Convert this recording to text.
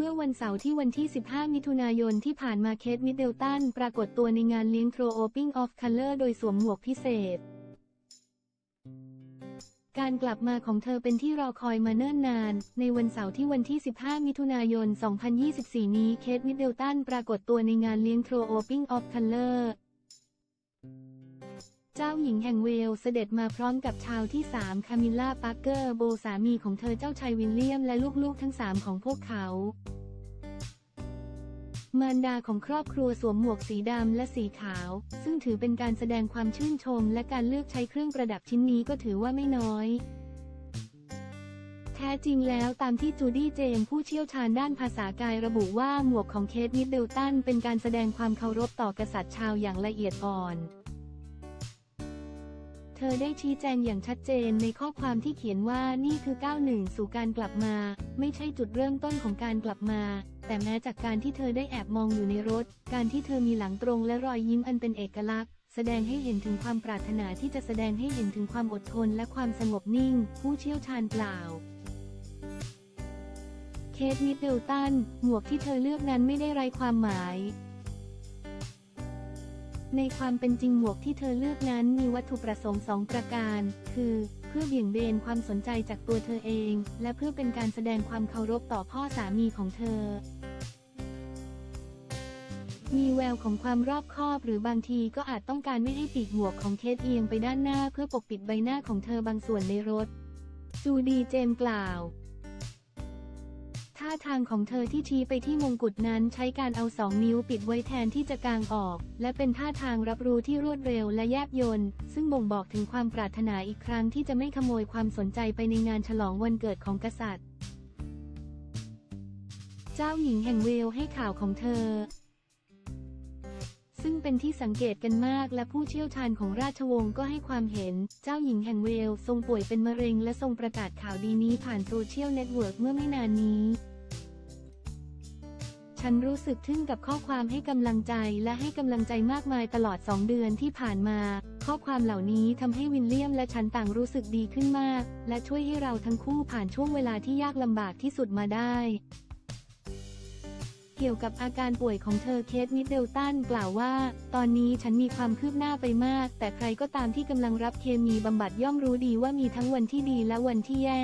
มื่อวันเสาร์ที่วันที่ 15 มิถุนายนที่ผ่านมาเคทมิดเดลตันปรากฏตัวในงานเลี้ยงโครโอปิ้งออฟคัลเลอร์โดยสวมหมวกพิเศษ การกลับมาของเธอเป็นที่รอคอยมาเนิ่นนาน ในวันเสาร์ที่วันที่ 15 มิถุนายน 2024 นี้เคทมิดเดลตันปรากฏตัวในงานเลี้ยงโครโอปิ้งออฟคัลเลอร์ เจ้าหญิงแห่งเวลสเสด็จมาพร้อมกับชาวที่ 3 คามิลล่าปาร์เกอร์โบสามีของเธอเจ้าชายวิลเลียมและลูกๆทั้ง 3 ของพวกเขา มารดาของครอบครัวสวมหมวกสีดำและสีขาว ซึ่งถือเป็นการแสดงความชื่นชม และการเลือกใช้เครื่องประดับชิ้นนี้ก็ถือว่าไม่น้อยแท้จริงแล้วตามที่จูดี้เจมส์ผู้เชี่ยวชาญด้านภาษากายระบุว่าหมวกของเคทมิดเดลตันเป็นการแสดงความเคารพต่อกษัตริย์ชาวอย่างละเอียดอ่อน เธอได้ชี้แจงอย่างชัดเจนในข้อความที่เขียนว่านี่คือก้าวหนึ่งสู่การกลับมา ไม่ใช่จุดเริ่มต้นของการกลับมา แต่แม้จากการที่เธอได้แอบมองอยู่ในรถ การที่เธอมีหลังตรงและรอยยิ้มอันเป็นเอกลักษณ์ แสดงให้เห็นถึงความปรารถนาที่จะแสดงให้เห็นถึงความอดทนและความสงบนิ่ง ผู้เชี่ยวชาญกล่าวเคทมิดเดิลตัน หมวกที่เธอเลือกนั้นไม่ได้ไร้ความหมาย ในความเป็นจริงหมวกที่เธอเลือกนั้นมีวัตถุประสงค์สองประการ คือ เพื่อเบี่ยงเบนความสนใจจากตัวเธอเอง และเพื่อเป็นการแสดงความเคารพต่อพ่อสามีของเธอ มีแววของความรอบคอบหรือบางทีก็อาจต้องการไม่ให้ปีกหมวกของเคทเอียงไปด้านหน้าเพื่อปกปิดใบหน้าของเธอบางส่วนในรถ จูดีเจมส์กล่าว ท่าทางของเธอที่ชี้ไปที่มงกุฎนั้นใช้การเอาสองนิ้วปิดไว้แทนที่จะกางออก และเป็นท่าทางรับรู้ที่รวดเร็วและแยบยลซึ่งบ่งบอกถึงความปรารถนาอีกครั้งที่จะไม่ขโมยความสนใจไปในงานฉลองวันเกิดของกษัตริย์ เจ้าหญิงแห่งเวลให้ข่าวของเธอ ซึ่งเป็นที่สังเกตกันมากและผู้เชี่ยวชาญของราชวงศ์ก็ให้ความเห็น เจ้าหญิงแห่งเวลทรงป่วยเป็นมะเร็งและทรงประกาศข่าวดีนี้ผ่านโซเชียลเน็ตเวิร์กเมื่อไม่นานนี้ ฉันรู้สึกทึ่งกับข้อความให้กำลังใจและให้กำลังใจมากมายตลอด 2 เดือนที่ผ่านมา ข้อความเหล่านี้ทำให้วินเลียมและฉันต่างรู้สึกดีขึ้นมาก และช่วยให้เราทั้งคู่ผ่านช่วงเวลาที่ยากลำบากที่สุดมาได้ เกี่ยวกับอาการป่วยของเธอเคทมิดเดลตันกล่าวว่า ตอนนี้ฉันมีความคืบหน้าไปมาก แต่ใครก็ตามที่กำลังรับเคมีบำบัดย่อมรู้ดีว่ามีทั้งวันที่ดีและวันที่แย่